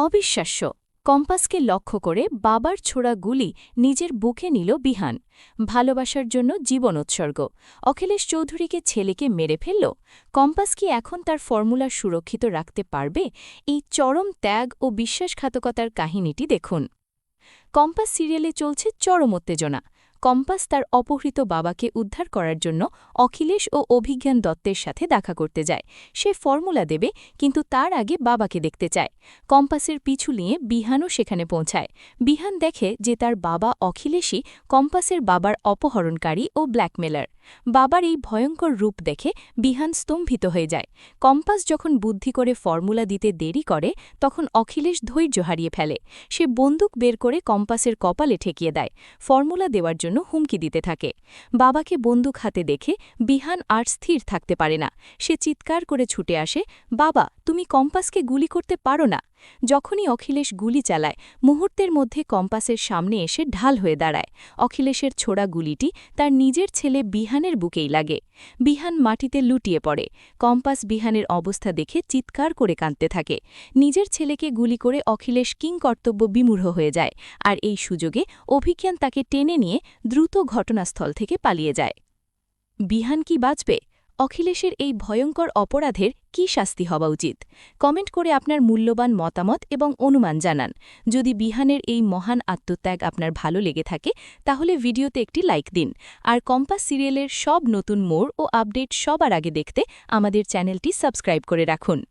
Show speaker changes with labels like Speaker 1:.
Speaker 1: অবিশ্বাস্য। কম্পাসকে লক্ষ্য করে বাবার ছোড়া গুলি নিজের বুকে নিল বিহান। ভালোবাসার জন্য জীবন উৎসর্গ। অখিলেশ চৌধুরীকে ছেলেকে মেরে ফেলল। কম্পাস কি এখন তার ফর্মুলা সুরক্ষিত রাখতে পারবে? এই চরম ত্যাগ ও বিশ্বাসঘাতকতার কাহিনীটি দেখুন। কম্পাস সিরিয়ালে চলছে চরম উত্তেজনা। কম্পাস তার অপহৃত বাবাকে উদ্ধার করার জন্য অখিলেশ ও অভিজ্ঞান দত্তের সাথে দেখা করতে যায়। সে ফর্মুলা দেবে, কিন্তু তার আগে বাবাকে দেখতে চায়। কম্পাসের পিছু নিয়ে বিহানও সেখানে পৌঁছায়। বিহান দেখে যে তার বাবা অখিলেশই কম্পাসের বাবার অপহরণকারী ও ব্ল্যাকমেলার। বাবার এই ভয়ঙ্কর রূপ দেখে বিহান স্তম্ভিত হয়ে যায়। কম্পাস যখন বুদ্ধি করে ফর্মুলা দিতে দেরি করে, তখন অখিলেশ ধৈর্য হারিয়ে ফেলে। সে বন্দুক বের করে কম্পাসের কপালে ঠেকিয়ে দেয়। ফর্মুলা দেওয়ার জন্য হুমকি দিতে থাকে। বাবাকে বন্দুক হাতে দেখে বিহান আর স্থির থাকতে পারে না। সে চিৎকার করে ছুটে আসে, বাবা, তুমি কম্পাসকে গুলি করতে পারো না? যখনই অখিলেশ গুলি চালায়, মুহূর্তের মধ্যে কম্পাসের সামনে এসে ঢাল হয়ে দাঁড়ায়। অখিলেশের ছোড়া গুলিটি তার নিজের ছেলে বিহানের বুকেই লাগে। বিহান মাটিতে লুটিয়ে পড়ে। কম্পাস বিহানের অবস্থা দেখে চিৎকার করে কাঁদতে থাকে। নিজের ছেলেকে গুলি করে অখিলেশ কিংকর্তব্য বিমূঢ় হয়ে যায়। আর এই সুযোগে অভিজ্ঞান তাকে টেনে নিয়ে দ্রুত ঘটনাস্থল থেকে পালিয়ে যায়। বিহান কি বাঁচবে? অখিলেশের এই ভয়ঙ্কর অপরাধের কি শাস্তি হওয়া উচিত? কমেন্ট করে আপনার মূল্যবান মতামত এবং অনুমান জানান। যদি বিহানের এই মহান আত্মত্যাগ আপনার ভালো লেগে থাকে, তাহলে ভিডিওতে একটি লাইক দিন। আর কম্পাস সিরিয়ালের সব নতুন মোড় ও আপডেট সবার আগে দেখতে আমাদের চ্যানেলটি সাবস্ক্রাইব করে রাখুন।